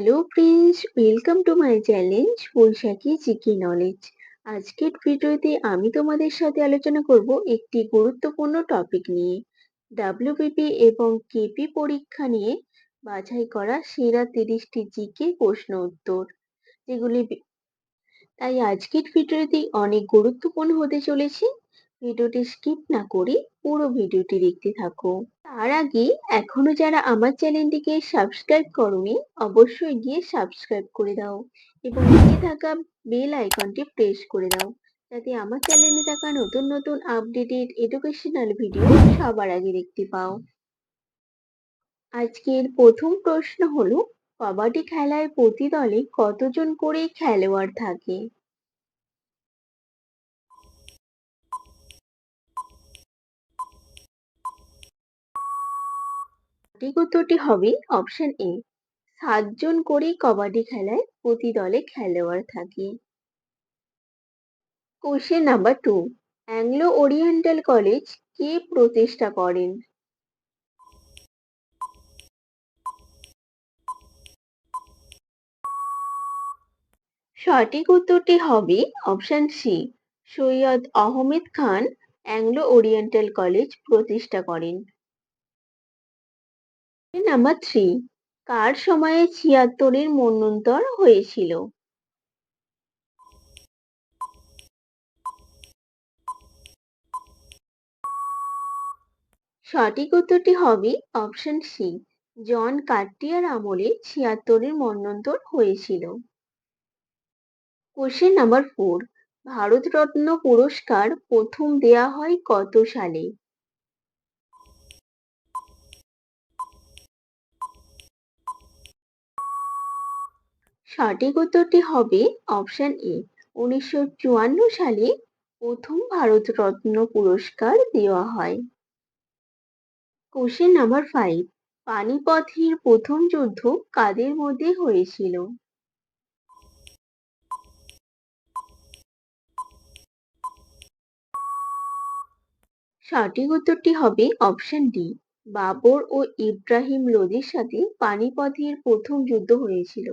Hello friends welcome to my challenge Baishakhi GK knowledge আজকের ভিডিওতে আমি তোমাদের সাথে আলোচনা করব একটি গুরুত্বপূর্ণ টপিক নিয়ে। ডাব্লিউবিপি এবং কেপি পরীক্ষা নিয়ে বাছাই করা সেরা তিরিশটি জিকে প্রশ্ন উত্তর, যেগুলি তাই আজকের ভিডিওটি অনেক গুরুত্বপূর্ণ হতে চলেছে। ভিডিওটি স্কিপ না করে পুরো ভিডিওটি দেখতে থাকো। তার আগে এখনও যারা আমার চ্যানেলটিকে সাবস্ক্রাইব করনি, অবশ্যই গিয়ে সাবস্ক্রাইব করে দাও এবং নিচে থাকা বেল আইকনটি প্রেস করে দাও যাতে আমার চ্যানেলে থাকা নতুন নতুন আপডেটেড এডুকেশনাল ভিডিও সবার আগে দেখতে পাও। আজকের প্রথম প্রশ্ন হলো, কবাডি খেলায় প্রতি দলে কতজন করে খেলোয়াড় থাকে? সঠিক উত্তরটি হবে অপশন এ সাতজন করে কবাডি খেলায় প্রতি দলে খেলোয়াড় থাকে। Question number two Anglo Oriental college কে প্রতিষ্ঠা করেন? সঠিক উত্তরটি হবে option C Syed Ahmed Khan Anglo Oriental college প্রতিষ্ঠা করেন। নাম্বার থ্রি কার সময়ে ছিয়াত্তরের মন্বন্তর হয়েছিল? সঠিক উত্তরটি হবে অপশন সি জন কার্টিয়ার আমলে ছিয়াত্তরের মন্বন্তর হয়েছিল। কোশ্চেন নাম্বার ফোর ভারতরত্ন পুরস্কার প্রথম দেয়া হয় কত সালে? সঠিক উত্তরটি হবে অপশন এ উনিশশো চুয়ান্ন সালে প্রথম ভারতরত্ন পুরস্কার দেওয়া হয়। কোশ্চেন নাম্বার ফাইভ পানিপথের প্রথম যুদ্ধ কাদের মধ্যে হয়েছিল? সঠিক উত্তরটি হবে অপশন ডি বাবর ও ইব্রাহিম লোদির সাথে পানিপথের প্রথম যুদ্ধ হয়েছিল।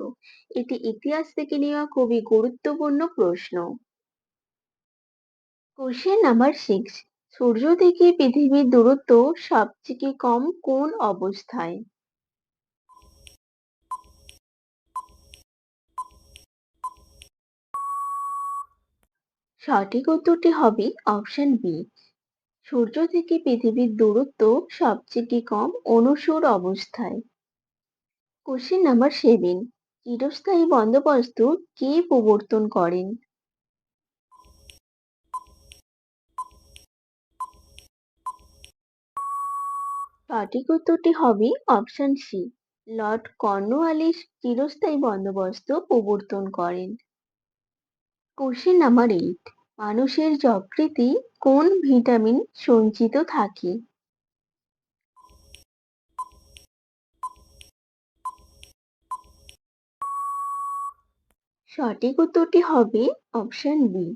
এটি ইতিহাস থেকে নেওয়া খুবই গুরুত্বপূর্ণ প্রশ্ন। কোশ্চেন নাম্বার সিক্স সূর্য থেকে পৃথিবীর দূরত্ব সবথেকে কম কোন অবস্থায়? সঠিক উত্তরটি হবে অপশন বি সূর্য থেকে পৃথিবীর দূরত্ব সবচেয়ে কম? অনুসর অবস্থায়। কোশ্চেন নাম্বার সেভেন চিরস্থায়ী বন্দোবস্ত কে প্রবর্তন করেন? সঠিক উত্তরটি হবে অপশন সি লর্ড কর্নওয়ালিস চিরস্থায়ী বন্দোবস্ত প্রবর্তন করেন। কোশ্চেন নাম্বার এইট মানুষের যকৃতে কোন ভিটামিন সঞ্চিত থাকে? সঠিক উত্তরটি হবে অপশন বি।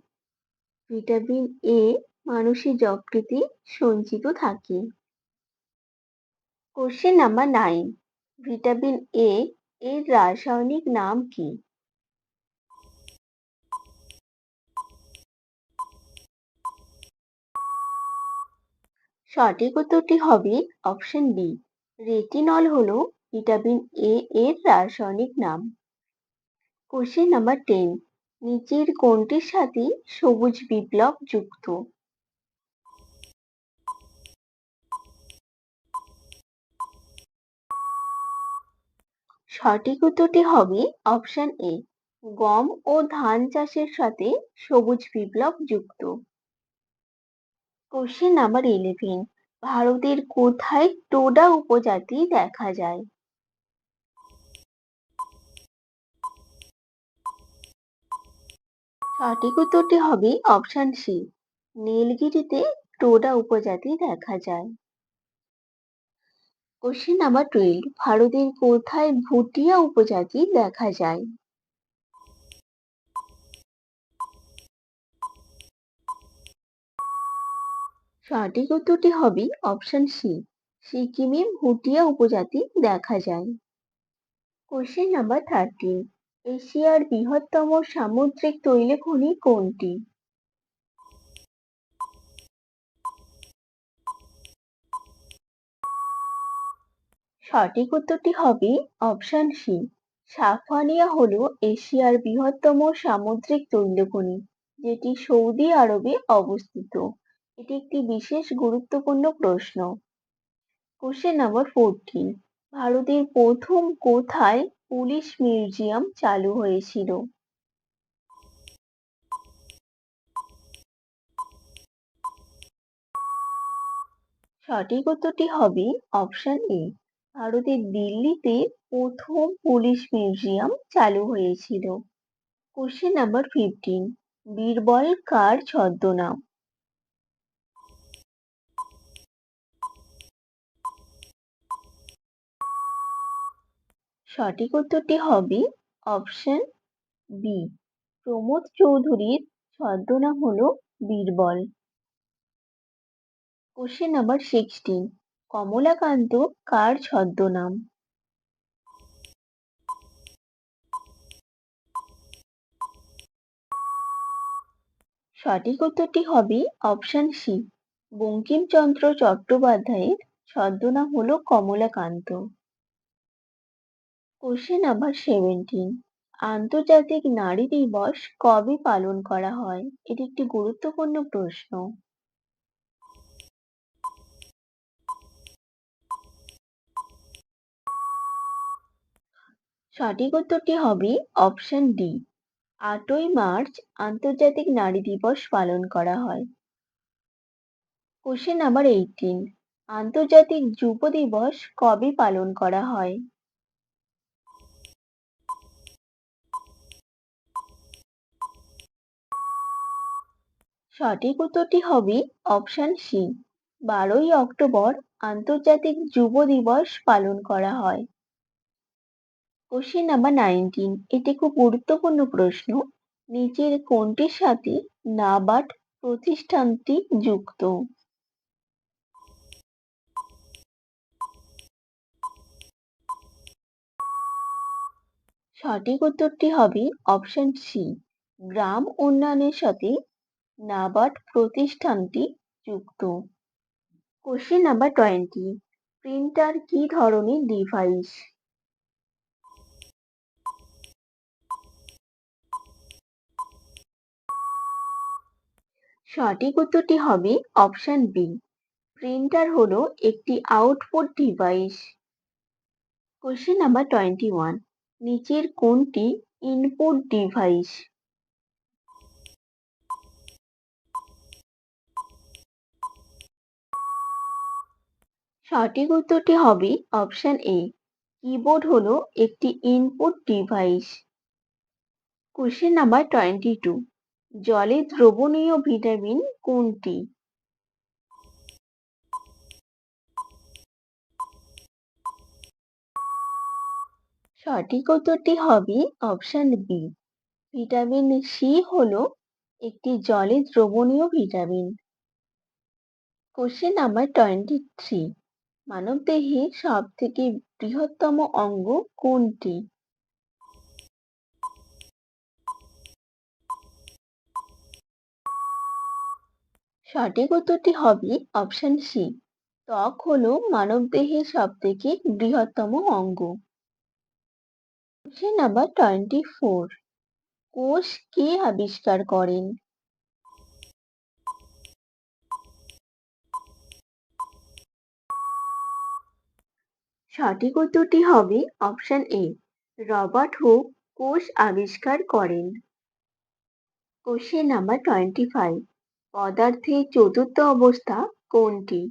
ভিটামিন এ মানুষের যকৃতে সঞ্চিত থাকে। Question number nine. Vitamin A এর রাসায়নিক নাম কি? সঠিক উত্তরটি হবে অপশন বি রেটিনল হলো ভিটামিন এ এর রাসায়নিক নাম। কোশ্চেন নাম্বার টেন নিচের কোনটির সাথে সবুজ বিপ্লব যুক্ত? সঠিক উত্তরটি হবে অপশন এ গম ও ধান চাষের সাথে সবুজ বিপ্লব যুক্ত। কোশ্চেন নাম্বার ইলেভেন ভারতের কোথায় টোডা উপজাতি দেখা যায়? সঠিক উত্তরটি হবে অপশন সি নীলগিরিতে টোডা উপজাতি দেখা যায়। কোশ্চেন নাম্বার টুয়েলভ ভারতের কোথায় ভুটিয়া উপজাতি দেখা যায়? সঠিক উত্তরটি হবে অপশন সি সিকিমে ভুটিয়া উপজাতি দেখা যায়। কোশ্চেন নাম্বার থার্টিন এশিয়ার বৃহত্তম সামুদ্রিক তৈল খনি কোনটি? সঠিক উত্তরটি হবে অপশন সি সাফানিয়া হলো এশিয়ার বৃহত্তম সামুদ্রিক তৈল খনি, যেটি সৌদি আরবে অবস্থিত। এটি একটি বিশেষ গুরুত্বপূর্ণ প্রশ্ন। কোশ্চেন নাম্বার ফোরটিন ভারতের প্রথম কোথায় পুলিশ মিউজিয়াম চালু হয়েছিল? সঠিক উত্তরটি হবে অপশন এ ভারতের দিল্লিতে প্রথম পুলিশ মিউজিয়াম চালু হয়েছিল। কোশ্চেন নাম্বার ফিফটিন বীরবল কার ছদ্মনাম? সঠিক উত্তরটি হবে অপশন বি প্রমোদ চৌধুরীর ছদ্মনাম হলো Birbal. Question number sixteen Kamalakanta কার ছদ্মনাম? সঠিক উত্তরটি হবে অপশন সি বঙ্কিমচন্দ্র চট্টোপাধ্যায়ের ছদ্মনাম হলো কমলাকান্ত। কোশ্চেন নাম্বার সেভেন্টিন আন্তর্জাতিক নারী দিবস কবে পালন করা হয়? এটি একটি গুরুত্বপূর্ণ প্রশ্ন। সঠিক উত্তরটি হবে অপশন ডি আটই মার্চ আন্তর্জাতিক নারী দিবস পালন করা হয়। কোশ্চেন নাম্বার এইটিন আন্তর্জাতিক যুব দিবস কবে পালন করা হয়? সঠিক উত্তরটি হবে অপশন সি। বারোই অক্টোবর আন্তর্জাতিক যুব দিবস পালন করা হয়। কোশ্চেন নাম্বার নাইনটিন এটি খুব গুরুত্বপূর্ণ প্রশ্ন। নিচের কোনটির সাথে নাবার্ড প্রতিষ্ঠানটি যুক্ত? সঠিক উত্তরটি হবে অপশন সি। গ্রাম উন্নয়নের সাথে নাবার্ড প্রতিষ্ঠানটি যুক্ত। কোশ্চেন নাম্বার টোয়েন্টি প্রিন্টার কি ধরনের ডিভাইস সঠিক উত্তরটি হবে অপশন বি প্রিন্টার হলো একটি output device question number twenty one নিচের কোনটি ইনপুট ডিভাইস সঠিক উত্তরটি হবে অপশন এ কিবোর্ড হলো একটি input device question number twenty two জলে দ্রবণীয় ভিটামিন কোনটি? সঠিক উত্তরটি হবে অপশন বি ভিটামিন সি হলো একটি জলে দ্রবণীয় vitamin question number twenty three মানবদেহে সব থেকে বৃহত্তম অঙ্গ কোনটি? সঠিক উত্তরটি হবে অপশন সি ত্বক হলো মানবদেহের সব থেকে বৃহত্তম অঙ্গ। কোশ্চেন নাম্বার টোয়েন্টি ফোর কোষ কে আবিষ্কার করেন? সঠিক উত্তরটি হবে অপশন এ রবার্ট হুক কোষ আবিষ্কার করেন। কোশ্চেন নাম্বার টোয়েন্টি ফাইভ পদার্থের চতুর্থ অবস্থা কোনটি?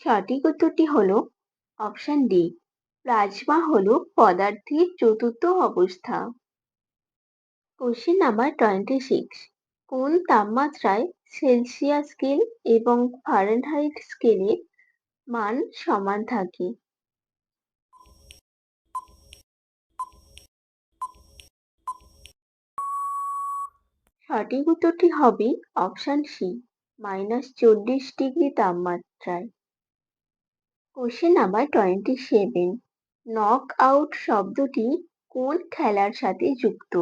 সঠিক উত্তরটি হলো অপশন ডি প্লাজমা হলো পদার্থের চতুর্থ অবস্থা। কোশ্চেন নাম্বার টোয়েন্টি সিক্স কোন তাপমাত্রায় সেলসিয়াস স্কেল এবং ফারেনহাইট স্কেলের মান সমান থাকে? সঠিক উত্তরটি হবে অপশন সি মাইনাস চল্লিশ ডিগ্রি তাপমাত্রায়। Question number twenty seven, knock out শব্দটি কোন খেলার সাথে যুক্ত?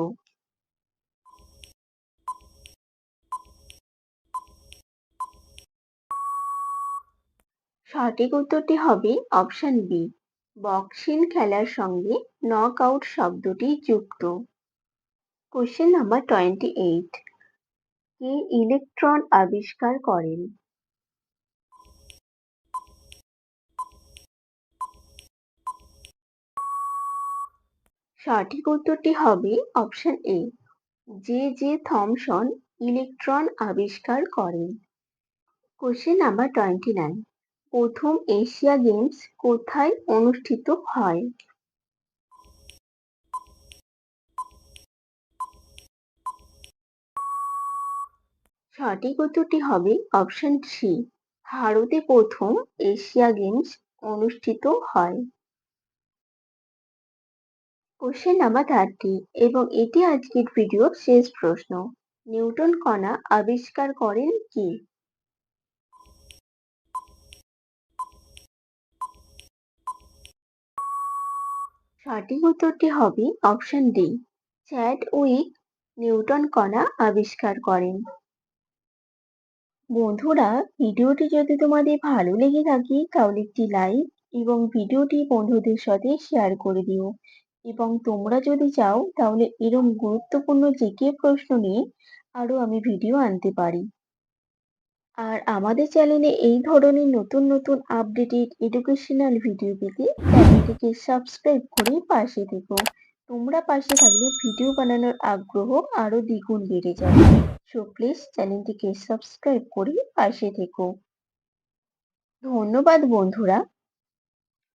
সঠিক উত্তরটি হবে অপশন বি বক্সিং খেলার সঙ্গে নক আউট শব্দটি যুক্ত। কোশ্চেন নাম্বার টোয়েন্টি এইট কে ইলেকট্রন আবিষ্কার করেন? সঠিক উত্তরটি হবে option A J J Thomson electron আবিষ্কার করেন। কোশ্চেন নাম্বার টোয়েন্টি নাইন প্রথম এশিয়া গেমস কোথায় অনুষ্ঠিত হয়? সঠিক উত্তরটি হবে অপশন সি ভারতে প্রথম এশিয়া গেমস অনুষ্ঠিত হয়। কোশ্চেন নাম্বার থার্টি এবং এটি আজকের ভিডিওর শেষ প্রশ্ন। নিউটন কণা আবিষ্কার করেন কি? সঠিক উত্তরটি হবে option D Chadwick Newton কণা আবিষ্কার করেন। বন্ধুরা, ভিডিওটি যদি তোমাদের ভালো লেগে থাকে, তাহলে একটি লাইক এবং ভিডিওটি বন্ধুদের সাথে শেয়ার করে দিও। এবং তোমরা যদি চাও, তাহলে এরকম গুরুত্বপূর্ণ জিকে প্রশ্ন নিয়ে আরও আমি ভিডিও আনতে পারি। আর আমাদের চ্যানেলে এই ধরনের নতুন নতুন আপডেটেড এডুকেশনাল ভিডিও পেতে চ্যানেলটিকে সাবস্ক্রাইব করে পাশে থেকো। তোমরা পাশে থাকলে ভিডিও বানানোর আগ্রহ আরও দ্বিগুণ বেড়ে যাবে। সো প্লিজ চ্যানেলটিকে সাবস্ক্রাইব করে পাশে থেকো। ধন্যবাদ বন্ধুরা।